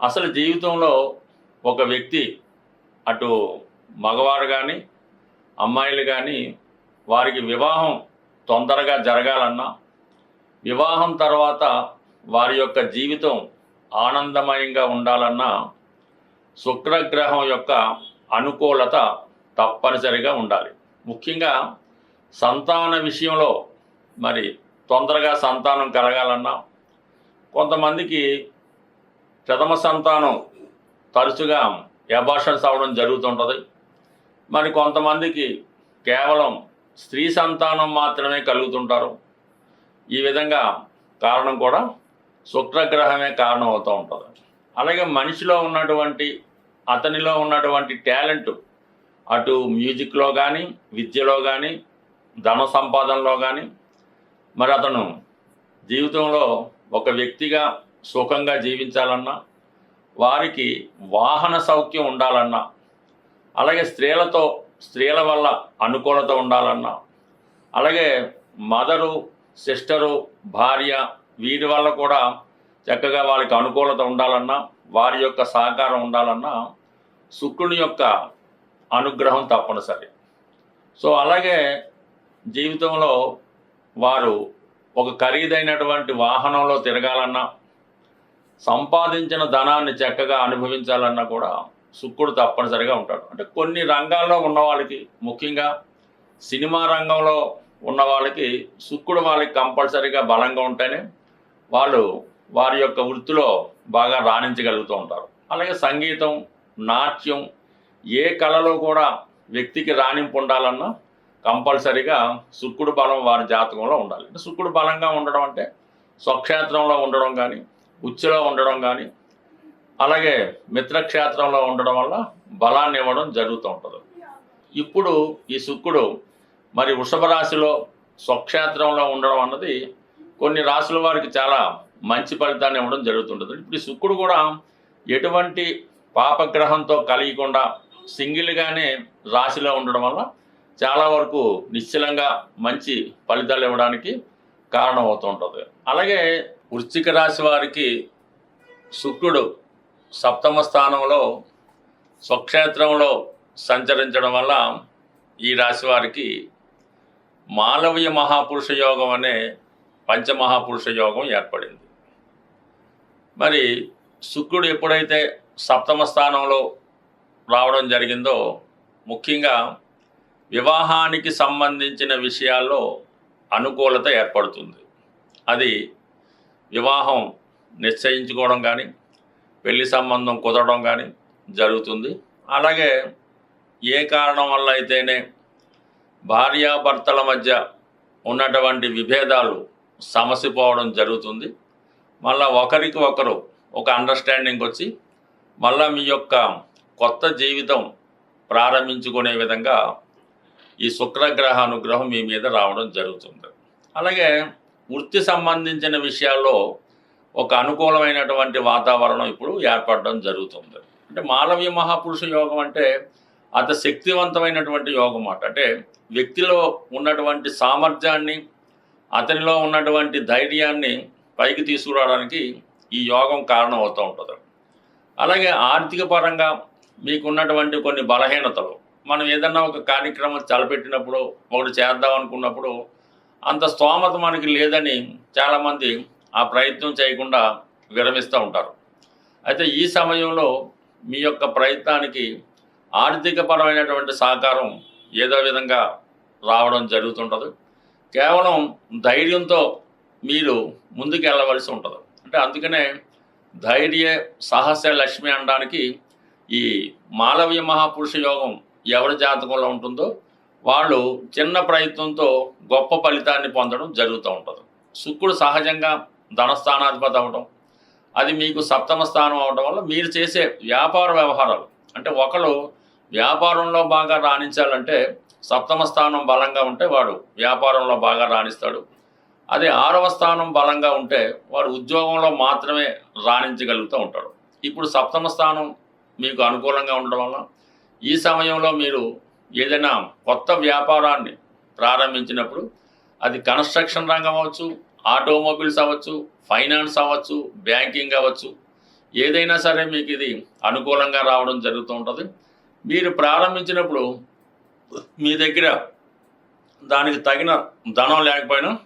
అసలు జీవితంలో ఒక వ్యక్తి అటు మగవారు కానీ అమ్మాయిలు కానీ వారికి వివాహం తొందరగా జరగాలన్నా వివాహం తర్వాత వారి యొక్క జీవితం ఆనందమయంగా ఉండాలన్నా శుక్రగ్రహం యొక్క అనుకూలత తప్పనిసరిగా ఉండాలి. ముఖ్యంగా సంతాన విషయంలో మరి తొందరగా సంతానం కలగాలన్నా కొంతమందికి ప్రథమ సంతానం తరచుగా ఎబార్షన్స్ అవ్వడం జరుగుతుంటుంది? మరి కొంతమందికి కేవలం స్త్రీ సంతానం మాత్రమే కలుగుతుంటారు. ఈ విధంగా కారణం కూడా శుక్రగ్రహమే కారణం అవుతూ ఉంటుంది. అలాగే మనిషిలో ఉన్నటువంటి అతనిలో ఉన్నటువంటి టాలెంట్ అటు మ్యూజిక్లో కానీ విద్యలో కానీ ధన సంపాదనలో కానీ మరి అతను జీవితంలో ఒక వ్యక్తిగా సుఖంగా జీవించాలన్నా వారికి వాహన సౌఖ్యం ఉండాలన్నా అలాగే స్త్రీలతో స్త్రీల వల్ల అనుకూలత ఉండాలన్నా అలాగే మదరు సిస్టరు భార్య వీరి వల్ల కూడా చక్కగా వాళ్ళకి అనుకూలత ఉండాలన్నా వారి యొక్క సహకారం ఉండాలన్నా శుక్రుని యొక్క అనుగ్రహం తప్పనిసరి. సో అలాగే జీవితంలో వారు ఒక ఖరీదైనటువంటి వాహనంలో తిరగాలన్నా సంపాదించిన ధనాన్ని చక్కగా అనుభవించాలన్నా కూడా శుక్రుడు తప్పనిసరిగా ఉంటాడు. అంటే కొన్ని రంగాల్లో ఉన్న వాళ్ళకి ముఖ్యంగా సినిమా రంగంలో ఉన్న వాళ్ళకి శుక్రుడు వాళ్ళకి కంపల్సరీగా బలంగా ఉంటేనే వాళ్ళు వారి యొక్క వృత్తిలో బాగా రాణించగలుగుతూ ఉంటారు. అలాగే సంగీతం నాట్యం ఏ కళలో కూడా వ్యక్తికి రాణింపు ఉండాలన్నా కంపల్సరీగా శుక్రుడు బలం వారి జాతకంలో ఉండాలి. అంటే శుక్రుడు బలంగా ఉండడం అంటే స్వక్షేత్రంలో ఉండడం కానీ ఉచ్చులో ఉండడం కానీ అలాగే మిత్రక్షేత్రంలో ఉండడం వల్ల బలాన్ని ఇవ్వడం జరుగుతూ ఉంటుంది. ఇప్పుడు ఈ శుక్రుడు మరి వృషభ రాశిలో స్వక్షేత్రంలో ఉండడం అన్నది కొన్ని రాశుల వారికి చాలా మంచి ఫలితాన్ని ఇవ్వడం జరుగుతుంటుంది. ఇప్పుడు ఈ శుక్రుడు కూడా ఎటువంటి పాపగ్రహంతో కలిగకుండా సింగిల్గానే రాశిలో ఉండడం వల్ల చాలా వరకు నిశ్చలంగా మంచి ఫలితాలు ఇవ్వడానికి కారణం అవుతుంటుంది అలాగే వృశ్చిక రాశి వారికి శుక్రుడు సప్తమ స్థానంలో స్వక్షేత్రంలో సంచరించడం వల్ల ఈ రాశి వారికి మాలవీయ మహాపురుష యోగం అనే పంచమహాపురుష యోగం ఏర్పడింది. మరి శుక్రుడు ఎప్పుడైతే సప్తమ స్థానంలో రావడం జరిగిందో ముఖ్యంగా వివాహానికి సంబంధించిన విషయాల్లో అనుకూలత ఏర్పడుతుంది. అది వివాహం నిశ్చయించుకోవడం కానీ పెళ్ళి సంబంధం కుదరడం కానీ జరుగుతుంది. అలాగే ఏ కారణం వల్ల అయితేనే భార్యాభర్తల మధ్య ఉన్నటువంటి విభేదాలు సమసిపోవడం జరుగుతుంది. మళ్ళీ ఒకరికి ఒకరు ఒక అండర్స్టాండింగ్ వచ్చి మళ్ళా మీ యొక్క కొత్త జీవితం ప్రారంభించుకునే విధంగా ఈ శుక్రగ్రహ అనుగ్రహం మీ మీద రావడం జరుగుతుంది. అలాగే వృత్తి సంబంధించిన విషయాల్లో ఒక అనుకూలమైనటువంటి వాతావరణం ఇప్పుడు ఏర్పడడం జరుగుతుంది. అంటే మాలవ్య మహాపురుష యోగం అంటే అత శక్తివంతమైనటువంటి యోగం అన్నమాట అంటే వ్యక్తిలో ఉన్నటువంటి సామర్థ్యాన్ని అతనిలో ఉన్నటువంటి ధైర్యాన్ని పైకి తీసుకురావడానికి ఈ యోగం కారణం అవుతూ ఉంటుంది. అలాగే ఆర్థిక పరంగా మీకున్నటువంటి కొన్ని బలహీనతలు మనం ఏదన్నా ఒక కార్యక్రమం తలపెట్టినప్పుడు ఒకటి చేద్దాం అనుకున్నప్పుడు అంత స్తోమత మనకి లేదని చాలామంది ఆ ప్రయత్నం చేయకుండా విరమిస్తూ ఉంటారు. అయితే ఈ సమయంలో మీ యొక్క ప్రయత్నానికి ఆర్థికపరమైనటువంటి సహకారం ఏదో విధంగా రావడం జరుగుతుంటుంది. కేవలం ధైర్యంతో మీరు ముందుకు వెళ్ళవలసి ఉంటుంది. అంటే అందుకనే ధైర్య సాహస లక్ష్మి అనడానికి ఈ మాలవ్య మహాపురుష యోగం ఎవరి జాతకంలో ఉంటుందో వాళ్ళు చిన్న ప్రయత్నంతో గొప్ప ఫలితాన్ని పొందడం జరుగుతూ ఉంటుంది. శుక్రుడు సహజంగా ధనస్థానాధిపతి అవ్వడం అది మీకు సప్తమ స్థానం అవడం వల్ల మీరు చేసే వ్యాపార వ్యవహారాలు అంటే ఒకరు వ్యాపారంలో బాగా రాణించాలంటే సప్తమ స్థానం బలంగా ఉంటే వాడు వ్యాపారంలో బాగా రాణిస్తాడు. అదే ఆరవ స్థానం బలంగా ఉంటే వాడు ఉద్యోగంలో మాత్రమే రాణించగలుగుతూ ఉంటాడు. ఇప్పుడు సప్తమ స్థానం మీకు అనుకూలంగా ఉండడం వల్ల ఈ సమయంలో మీరు ఏదైనా కొత్త వ్యాపారాన్ని ప్రారంభించినప్పుడు అది కన్స్ట్రక్షన్ రంగం అవ్వచ్చు ఆటోమొబైల్స్ అవ్వచ్చు ఫైనాన్స్ అవ్వచ్చు బ్యాంకింగ్ అవ్వచ్చు. ఏదైనా సరే మీకు ఇది అనుకూలంగా రావడం జరుగుతూ ఉంటుంది. మీరు ప్రారంభించినప్పుడు మీ దగ్గర దానికి తగిన ధనం లేకపోయినా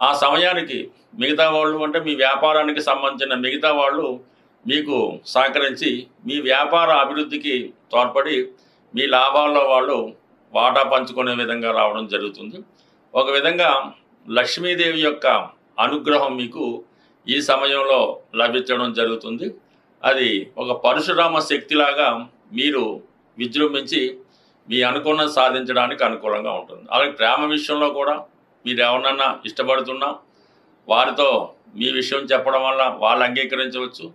ఆ సమయానికి మిగతా వాళ్ళు అంటే మీ వ్యాపారానికి సంబంధించిన మిగతా వాళ్ళు మీకు సహకరించి మీ వ్యాపార అభివృద్ధికి తోడ్పడి మీ లాభాల్లో వాళ్ళు వాటా పంచుకునే విధంగా రావడం జరుగుతుంది. ఒక విధంగా లక్ష్మీదేవి యొక్క అనుగ్రహం మీకు ఈ సమయంలో లభించడం జరుగుతుంది. అది ఒక పరశురామ శక్తిలాగా మీరు విజృంభించి మీ అనుకూలం సాధించడానికి అనుకూలంగా ఉంటుంది. అలాగే ప్రేమ విషయంలో కూడా మీరు ఎవరినన్నా ఇష్టపడుతున్నా వారితో మీ విషయం చెప్పడం వల్ల వాళ్ళు అంగీకరించవచ్చు.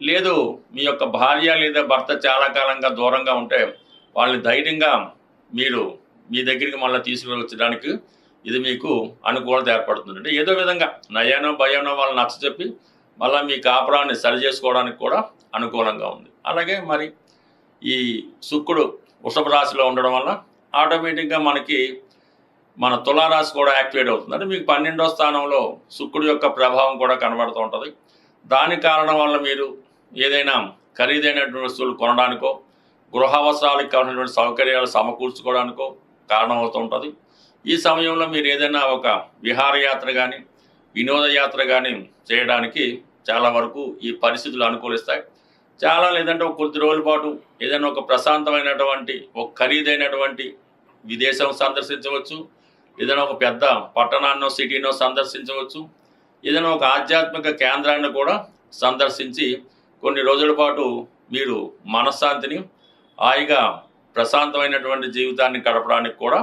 లేదు మీ యొక్క భార్య లేదా భర్త చాలా కాలంగా దూరంగా ఉంటే వాళ్ళని ధైర్యంగా మీరు మీ దగ్గరికి మళ్ళీ తీసుకువచ్చడానికి ఇది మీకు అనుకూలత ఏర్పడుతుంది అంటే ఏదో విధంగా నయానో భయానో వాళ్ళని నచ్చ చెప్పి మళ్ళీ మీ కాపురాన్ని సరి చేసుకోవడానికి కూడా అనుకూలంగా ఉంది. అలాగే మరి ఈ శుక్రుడు వృషభ రాశిలో ఉండడం వల్ల ఆటోమేటిక్గా మనకి మన తులారాశి కూడా యాక్టివేట్ అవుతుంది. అంటే మీకు పన్నెండో స్థానంలో శుక్రుడు యొక్క ప్రభావం కూడా కనబడుతూ ఉంటుంది. దాని కారణం వల్ల మీరు ఏదైనా ఖరీదైనటువంటి వస్తువులు కొనడానికో గృహ అవసరాలకు కావాల్సినటువంటి సౌకర్యాలు సమకూర్చుకోవడానికో కారణమవుతూ ఉంటుంది. ఈ సమయంలో మీరు ఏదైనా ఒక విహారయాత్ర కానీ వినోదయాత్ర కానీ చేయడానికి చాలా వరకు ఈ పరిస్థితులు అనుకూలిస్తాయి. చాలా లేదంటే ఒక కొద్ది రోజుల పాటు ఏదైనా ఒక ప్రశాంతమైనటువంటి ఒక ఖరీదైనటువంటి విదేశం సందర్శించవచ్చు. ఏదైనా ఒక పెద్ద పట్టణాన్నో సిటీనో సందర్శించవచ్చు. ఏదైనా ఒక ఆధ్యాత్మిక కేంద్రాన్ని కూడా సందర్శించి కొన్ని రోజుల పాటు మీరు మనశ్శాంతిని హాయిగా ప్రశాంతమైనటువంటి జీవితాన్ని గడపడానికి కూడా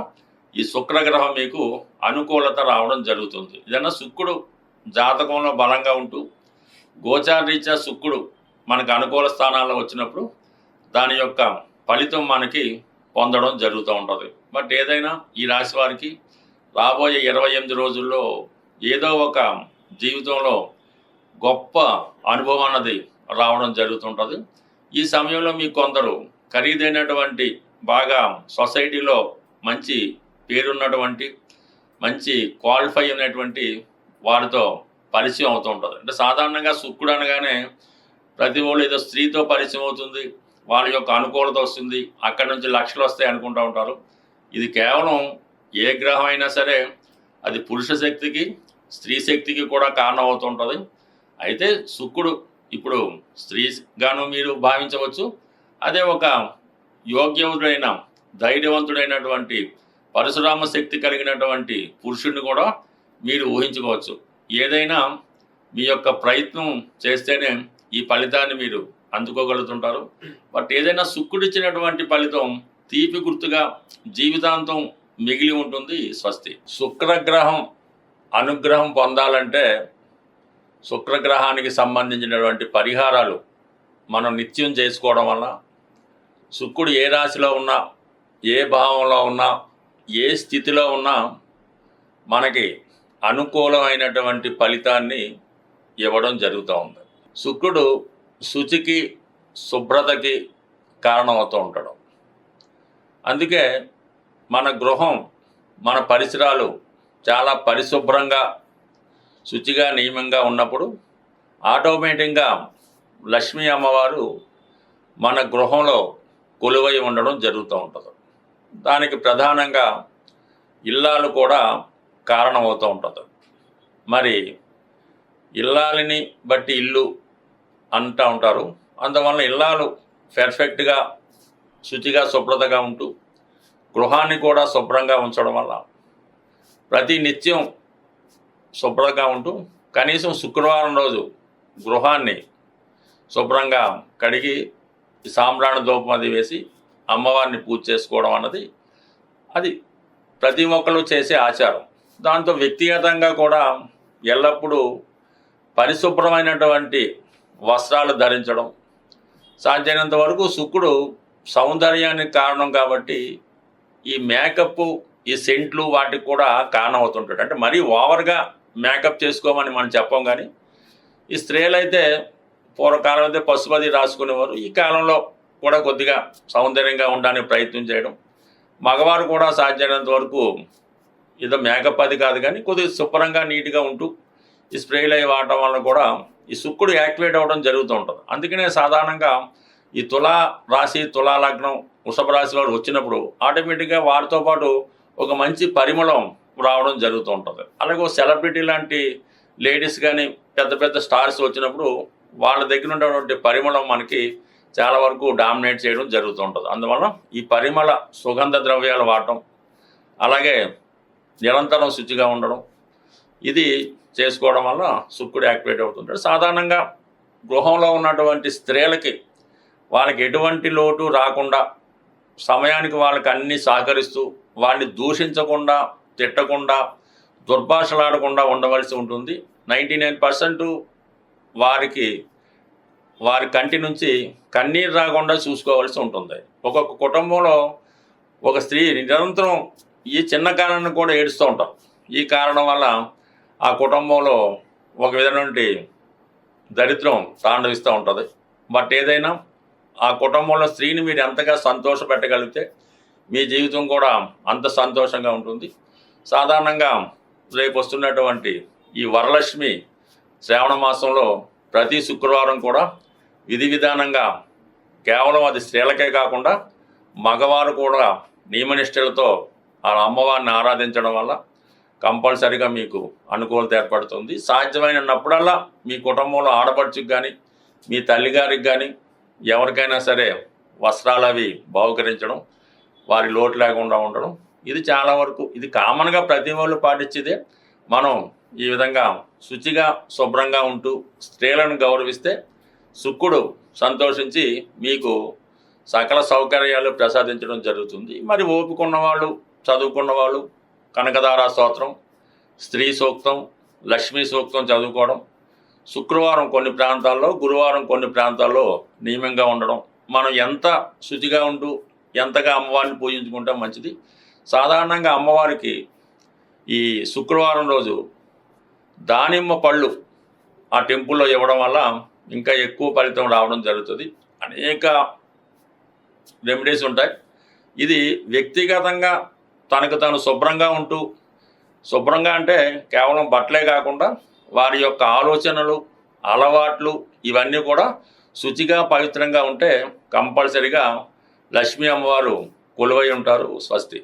ఈ శుక్రగ్రహం మీకు అనుకూలత రావడం జరుగుతుంది. ఏదైనా శుక్రుడు జాతకంలో బలంగా ఉంటూ గోచారీత్యా శుక్రుడు మనకు అనుకూల స్థానాల్లో వచ్చినప్పుడు దాని యొక్క ఫలితం మనకి పొందడం జరుగుతూ ఉంటుంది. బట్ ఏదైనా ఈ రాశి వారికి రాబోయే ఇరవై ఎనిమిది రోజుల్లో ఏదో ఒక జీవితంలో గొప్ప అనుభవం అన్నది రావడం జరుగుతుంటుంది ఈ సమయంలో మీకు కొందరు ఖరీదైనటువంటి బాగా సొసైటీలో మంచి పేరున్నటువంటి మంచి క్వాలిఫై అయినటువంటి వారితో పరిచయం అవుతూ ఉంటుంది. అంటే సాధారణంగా శుక్రుడు అనగానే ప్రతి వాళ్ళు ఏదో స్త్రీతో పరిచయం అవుతుంది వాళ్ళ యొక్క అనుకూలత వస్తుంది అక్కడి నుంచి లక్షలు వస్తాయి అనుకుంటూ ఉంటారు. ఇది కేవలం ఏ గ్రహం అయినా సరే అది పురుష శక్తికి స్త్రీ శక్తికి కూడా కారణం అవుతూ ఉంటుంది. అయితే శుక్రుడు ఇప్పుడు స్త్రీగాను మీరు భావించవచ్చు అదే ఒక యోగ్యవంతుడైన ధైర్యవంతుడైనటువంటి పరశురామ శక్తి కలిగినటువంటి పురుషుడిని కూడా మీరు ఊహించుకోవచ్చు. ఏదైనా మీ యొక్క ప్రయత్నం చేస్తేనే ఈ ఫలితాన్ని మీరు అందుకోగలుగుతుంటారు. బట్ ఏదైనా శుక్రుడిచ్చినటువంటి ఫలితం తీపి గుర్తుగా జీవితాంతం మిగిలి ఉంటుంది స్వస్తి. శుక్రగ్రహం అనుగ్రహం పొందాలంటే శుక్రగ్రహానికి సంబంధించినటువంటి పరిహారాలు మనం నిత్యం చేసుకోవడం వల్ల శుక్రుడు ఏ రాశిలో ఉన్నా ఏ భావంలో ఉన్నా ఏ స్థితిలో ఉన్నా మనకి అనుకూలమైనటువంటి ఫలితాన్ని ఇవ్వడం జరుగుతూ ఉంది. శుక్రుడు శుచికి శుభ్రతకి కారణమవుతూ ఉంటాడు. అందుకే మన గృహం మన పరిసరాలు చాలా పరిశుభ్రంగా శుచిగా నియమంగా ఉన్నప్పుడు ఆటోమేటిక్గా లక్ష్మీ అమ్మవారు మన గృహంలో కొలువై ఉండడం జరుగుతూ ఉంటుంది. దానికి ప్రధానంగా ఇల్లాలు కూడా కారణమవుతూ ఉంటుంది. మరి ఇల్లాలిని బట్టి ఇల్లు అంటూ ఉంటారు. అందువల్ల ఇల్లాలు పెర్ఫెక్ట్గా శుచిగా శుభ్రతగా ఉంటూ గృహాన్ని కూడా శుభ్రంగా ఉంచడం వల్ల ప్రతి నిత్యం శుభ్రంగా ఉంటూ కనీసం శుక్రవారం రోజు గృహాన్ని శుభ్రంగా కడిగి సాంబ్రాణ దూపం అది వేసి అమ్మవారిని పూజ చేసుకోవడం అన్నది అది ప్రతి ఒక్కరు చేసే ఆచారం. దాంతో వ్యక్తిగతంగా కూడా ఎల్లప్పుడూ పరిశుభ్రమైనటువంటి వస్త్రాలు ధరించడం. సాధ్యమైనంత వరకు శుక్రుడు సౌందర్యానికి కారణం కాబట్టి ఈ మేకప్ ఈ సెంట్లు వాటికి కూడా కారణం అవుతుంటాడు అంటే మరీ ఓవర్గా మేకప్ చేసుకోమని మనం చెప్పం కానీ ఈ స్త్రీలైతే పూర్వకాలం అయితే పశుపతి రాసుకునేవారు. ఈ కాలంలో కూడా కొద్దిగా సౌందర్యంగా ఉండడానికి ప్రయత్నం చేయడం మగవారు కూడా సాధ్యమైనంత వరకు ఏదో మేకప్ అది కాదు కానీ కొద్దిగా శుభ్రంగా నీట్గా ఉంటూ ఈ స్ప్రేలు అవి వాడటం వల్ల కూడా ఈ శుక్రుడు యాక్టివేట్ అవ్వడం జరుగుతూ ఉంటుంది. అందుకనే సాధారణంగా ఈ తులా రాశి తులా లగ్నం వృషభ రాశి వాడు వచ్చినప్పుడు ఆటోమేటిక్గా వారితో పాటు ఒక మంచి పరిమళం రావడం జరుగుతూ ఉంటుంది. అలాగే ఒక సెలబ్రిటీ లాంటి లేడీస్ కానీ పెద్ద పెద్ద స్టార్స్ వచ్చినప్పుడు వాళ్ళ దగ్గర ఉన్నటువంటి పరిమళం మనకి చాలా వరకు డామినేట్ చేయడం జరుగుతూ ఉంటుంది అందువల్ల ఈ పరిమళ సుగంధ ద్రవ్యాలు వాడటం అలాగే నిరంతరం శుచిగా ఉండడం ఇది చేసుకోవడం వల్ల శుక్రుడు యాక్టివేట్ అవుతుంటాడు. సాధారణంగా గృహంలో ఉన్నటువంటి స్త్రీలకి వాళ్ళకి ఎటువంటి లోటు రాకుండా సమయానికి వాళ్ళకి అన్నీ సహకరిస్తూ వాళ్ళని దూషించకుండా తిట్టకుండా దుర్భాషలాడకుండా ఉండవలసి ఉంటుంది. నైంటీ నైన్ పర్సెంట్ వారికి వారి కంటి నుంచి కన్నీరు రాకుండా చూసుకోవాల్సి ఉంటుంది. ఒక్కొక్క కుటుంబంలో ఒక స్త్రీ నిరంతరం ఈ చిన్న కారణాన్ని కూడా ఏడుస్తూ ఉంటాం. ఈ కారణం వల్ల ఆ కుటుంబంలో ఒక విధమైనటువంటి దరిద్రం తాండవిస్తూ ఉంటుంది. బట్ ఏదైనా ఆ కుటుంబంలో స్త్రీని మీరు ఎంతగా సంతోష పెట్టగలిగితే మీ జీవితం కూడా అంత సంతోషంగా ఉంటుంది. సాధారణంగా రేపు వస్తున్నటువంటి ఈ వరలక్ష్మి శ్రావణ మాసంలో ప్రతి శుక్రవారం కూడా విధి విధానంగా కేవలం అది స్త్రీలకే కాకుండా మగవారు కూడా నియమనిష్టలతో ఆ అమ్మవారిని ఆరాధించడం వల్ల కంపల్సరిగా మీకు అనుకూలత ఏర్పడుతుంది. సాధ్యమైనప్పుడల్లా మీ కుటుంబంలో ఆడపడుచుకు కానీ మీ తల్లిగారికి కానీ ఎవరికైనా సరే వస్త్రాలు అవి బహుకరించడం వారి లోటు లేకుండా ఉండడం ఇది చాలా వరకు ఇది కామన్గా ప్రతి వాళ్ళు పాటించేదే. మనం ఈ విధంగా శుచిగా శుభ్రంగా ఉంటూ స్త్రీలను గౌరవిస్తే శుక్రుడు సంతోషించి మీకు సకల సౌకర్యాలు ప్రసాదించడం జరుగుతుంది. మరి ఓపుకున్న వాళ్ళు చదువుకున్న వాళ్ళు కనకదార స్తోత్రం స్త్రీ సూక్తం లక్ష్మీ సూక్తం చదువుకోవడం శుక్రవారం కొన్ని ప్రాంతాల్లో గురువారం కొన్ని ప్రాంతాల్లో నియమంగా ఉండడం మనం ఎంత శుచిగా ఉంటూ ఎంతగా అమ్మవారిని పూజించుకుంటే మంచిది. సాధారణంగా అమ్మవారికి ఈ శుక్రవారం రోజు దానిమ్మ పళ్ళు ఆ టెంపుల్లో ఇవ్వడం వల్ల ఇంకా ఎక్కువ ఫలితం రావడం జరుగుతుంది. అనేక రెమెడీస్ ఉంటాయి. ఇది వ్యక్తిగతంగా తనకు తాను శుభ్రంగా ఉంటూ శుభ్రంగా అంటే కేవలం బట్టలే కాకుండా వారి యొక్క ఆలోచనలు అలవాట్లు ఇవన్నీ కూడా శుచిగా పవిత్రంగా ఉంటే కంపల్సరిగా లక్ష్మీ అమ్మవారు కొలువై ఉంటారు స్వస్తి.